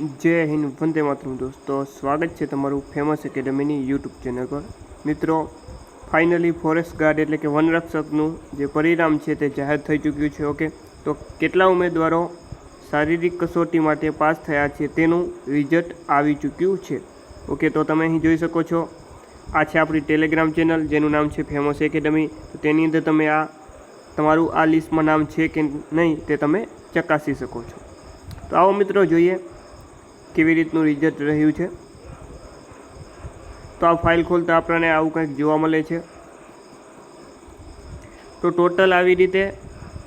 જય હિન્દ, વંદે માતરમ દોસ્તો. સ્વાગત છે તમારું ફેમસ એકેડમીની યુટ્યુબ ચેનલ પર. મિત્રો ફાઇનલી ફોરેસ્ટ ગાર્ડ એટલે કે વનરક્ષકનું જે પરિણામ છે તે જાહેર થઈ ચૂક્યું છે ઓકે તો કેટલા ઉમેદવારો શારીરિક કસોટી માટે પાસ થયા છે તેનું રિઝલ્ટ આવી ચૂક્યું છે ઓકે તો તમે અહીં જોઈ શકો છો, આ છે આપણી ટેલિગ્રામ ચેનલ જેનું નામ છે ફેમસ એકેડમી તો તેની અંદર તમે આ, તમારું આ લિસ્ટમાં નામ છે કે નહીં તે તમે ચકાસી શકો છો. તો આવો મિત્રો, જોઈએ. કેવી રીતનું રિઝલ્ટ રહ્યું છે? તો આ ફાઇલ ખોલતા આપણને આવું કંઈક જોવા મળે છે. તો ટોટલ આવી રીતે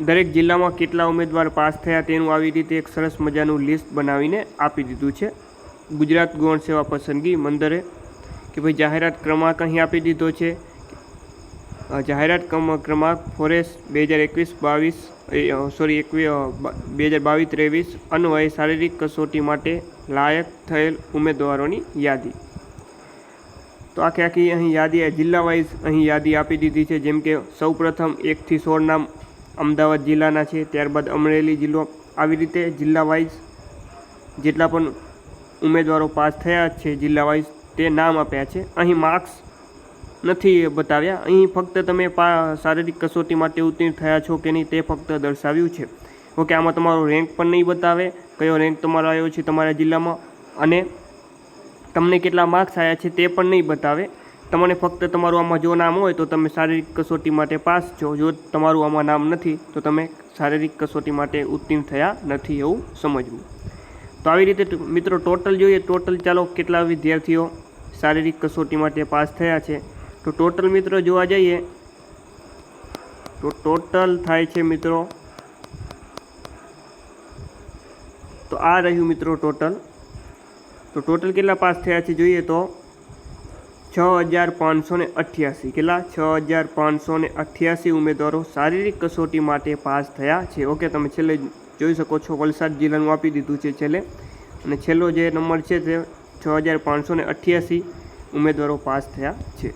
દરેક જિલ્લામાં કેટલા ઉમેદવાર પાસ થયા તેનું આવી રીતે એક સરસ મજાનું લિસ્ટ બનાવીને આપી દીધું છે. ગુજરાત ગૌણ સેવા પસંદગી મંદરે કે ભાઈ જાહેરાત ક્રમાંક અહીં આપી દીધો છે. જાહેરાત ક્રમ- ક્રમાંક ફોરેસ્ટ બે હજાર એકવીસ બાવીસ સોરી એકવીસ બે હજાર બાવીસ ત્રેવીસ અન્વયે શારીરિક કસોટી માટે લાયક થયેલ ઉમેદવારોની યાદી. તો આખી આખી અહીં યાદી જિલ્લા વાઇઝ અહીં યાદી આપી દીધી છે, જેમ કે સૌપ્રથમ એકથી સોળ નામ અમદાવાદ જિલ્લાના છે, ત્યારબાદ અમરેલી જિલ્લો. આવી રીતે જિલ્લા વાઇઝ જેટલા પણ ઉમેદવારો પાસ થયા છે જિલ્લા વાઇઝ તે નામ આપ્યા છે. અહીં માર્ક્સ નથી બતાવ્યા. અહીં ફક્ત તમે શારીરિક કસોટી માટે ઉત્તીર્ણ થયા છો કે નહીં તે ફક્ત દર્શાવ્યું છે. ઓકે, આમાં તમારો રેન્ક પણ નહીં બતાવે. કયો રેન્ક તમારો આવ્યો છે તમારા જિલ્લામાં? અને તમને કેટલા માર્ક્સ આવ્યા છે તે પણ નહીં બતાવે. તમને ફક્ત તમારું આમાં જો નામ હોય તો તમે શારીરિક કસોટી માટે પાસ છો. જો તમારું આમાં નામ નથી તો તમે શારીરિક કસોટી માટે ઉત્તીર્ણ થયા નથી એવું સમજવું. તો આવી રીતે મિત્રો ટોટલ જોઈએ. ટોટલ ચાલો કેટલા વિદ્યાર્થીઓ શારીરિક કસોટી માટે પાસ થયા છે. તો ટોટલ મિત્રો જોવા જઈએ, તો ટોટલ થાય છે મિત્રો, તો આ રહ્યું મિત્રો ટોટલ, તો ટોટલ કેટલા પાસ થયા છે જોઈએ તો, છ હજાર પાંચસો ને અઠ્યાસી, કેટલા? છ હજાર પાંચસો ને અઠ્યાસી ઉમેદવારો શારીરિક કસોટી માટે પાસ થયા છે. ઓકે, તમે છેલ્લે જોઈ શકો છો, વલસાડ જિલ્લાનું આપી દીધું છે છેલ્લે. અને છેલ્લો જે નંબર છે તે, છ હજાર પાંચસો ને અઠ્યાસી ઉમેદવારો પાસ થયા છે.